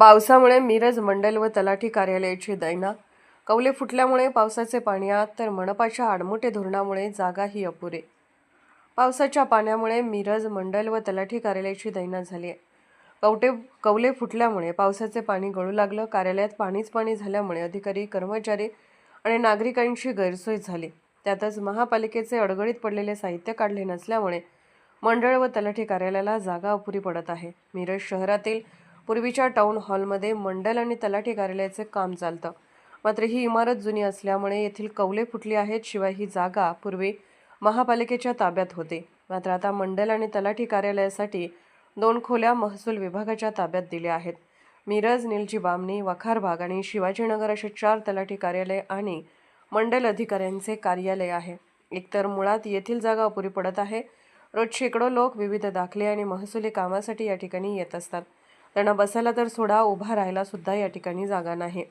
पावसामुळे मिरज मंडल व तलाठी कार्यालयाची दैना. कौले फुटल्यामुळे पावसाचे पाणी आत तर मनपाच्या आडमोठे धोरणामुळे जागाही अपुरे. पावसाच्या पाण्यामुळे मिरज मंडल व तलाठी कार्यालयाची दैना झाली आहे. कवटे कौले फुटल्यामुळे पावसाचे पाणी गळू लागलं. कार्यालयात पाणीच पाणी झाल्यामुळे अधिकारी कर्मचारी आणि नागरिकांची गैरसोय झाली. त्यातच महापालिकेचे अडगळीत पडलेले साहित्य काढले नसल्यामुळे मंडळ व तलाठी कार्यालयाला जागा अपुरी पडत आहे. मिरज शहरातील पूर्वीच्या टाउन हॉलमध्ये मंडल आणि तलाठी कार्यालयाचे काम चालतं. मात्र ही इमारत जुनी असल्यामुळे येथील कौले फुटली आहेत शिवाय ही जागा पूर्वी महापालिकेच्या ताब्यात होते. मात्र आता मंडल आणि तलाठी कार्यालयासाठी दोन खोल्या महसूल विभागाच्या ताब्यात दिल्या आहेत. मिरज निलजी बामणी वखारबाग आणि शिवाजीनगर असे चार तलाठी कार्यालय आणि मंडल अधिकाऱ्यांचे कार्यालय आहे. एकतर मुळात येथील जागा अपुरी पडत आहे. रोज शेकडो लोक विविध दाखले आणि महसुली कामासाठी या ठिकाणी येत असतात. त्यांना बसायला तर सोडा उभा राहायला सुद्धा या ठिकाणी जागा नाही.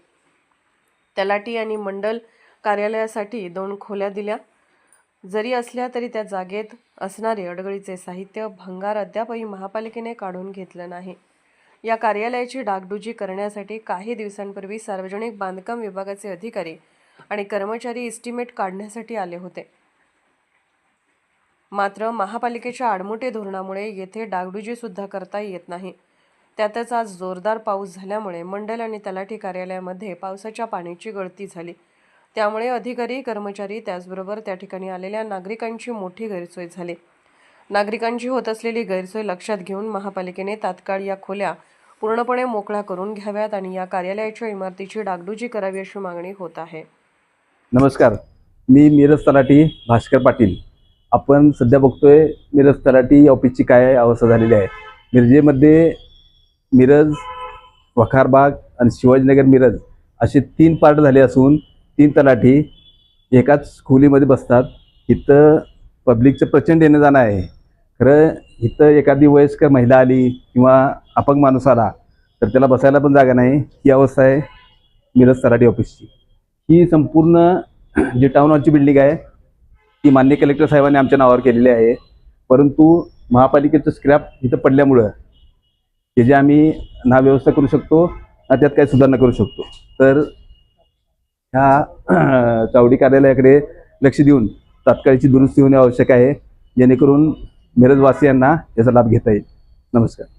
तलाटी आणि मंडल कार्यालयासाठी दोन खोल्या दिल्या. जरी असल्या तरी त्या जागेत असणारे अडगळीचे साहित्य भंगार अद्यापही महापालिकेने काढून घेतलं नाही. या कार्यालयाची डागडुजी करण्यासाठी काही दिवसांपूर्वी सार्वजनिक बांधकाम विभागाचे अधिकारी आणि कर्मचारी इस्टिमेट काढण्यासाठी आले होते. मात्र महापालिकेच्या आडमुठे धोरणामुळे येथे डागडुजी सुद्धा करता येत नाही. त्यातच आज जोरदार पाऊस झाल्यामुळे मंडल आणि तलाठी कार्यालयामध्ये पावसाच्या पाण्याची गळती झाली. त्यामुळे अधिकारी कर्मचारी त्याचबरोबर त्या ठिकाणी आलेल्या नागरिकांची मोठी गैरसोय झाली. नागरिकांची होत असलेली गैरसोय लक्षात घेऊन महापालिकेने तात्काळ या खोल्या पूर्णपणे मोकळ्या करून घ्याव्यात आणि या कार्यालयाच्या इमारतीची डागडुजी करावी अशी मागणी होत आहे. नमस्कार. मी मिरज तलाठी भास्कर पाटील. आपण सध्या बघतोय मिरज तलाठी ऑफिसची काय अवस्था झालेली आहे. मिरजेमध्ये मिरज वखारबाग आणि शिवाजीनगर मिरज असे तीन पार्ट झाले असून तीन तलाठी एकाच खोलीमध्ये बसतात. इथं पब्लिकचं प्रचंड येणं जाणं आहे. खरं इथं एखादी वयस्कर महिला आली किंवा अपंग माणूस आला तर त्याला बसायला पण जागा नाही. ही अवस्था आहे मिरज तलाठी ऑफिसची. ही संपूर्ण जी टाऊन हॉलची बिल्डिंग आहे ती मान्य कलेक्टर साहेबांनी आमच्या नावावर केलेली आहे. परंतु महापालिकेचं स्क्रॅप इथं पडल्यामुळं त्याची आम्ही ना व्यवस्था करू शकतो ना त्यात काही सुधारणा करू शकतो. तर ह्या चावडी कार्यालयाकडे लक्ष देऊन तात्काळची दुरुस्ती होणे आवश्यक आहे जेणेकरून मिरजवासियांना याचा लाभ घेता येईल. नमस्कार.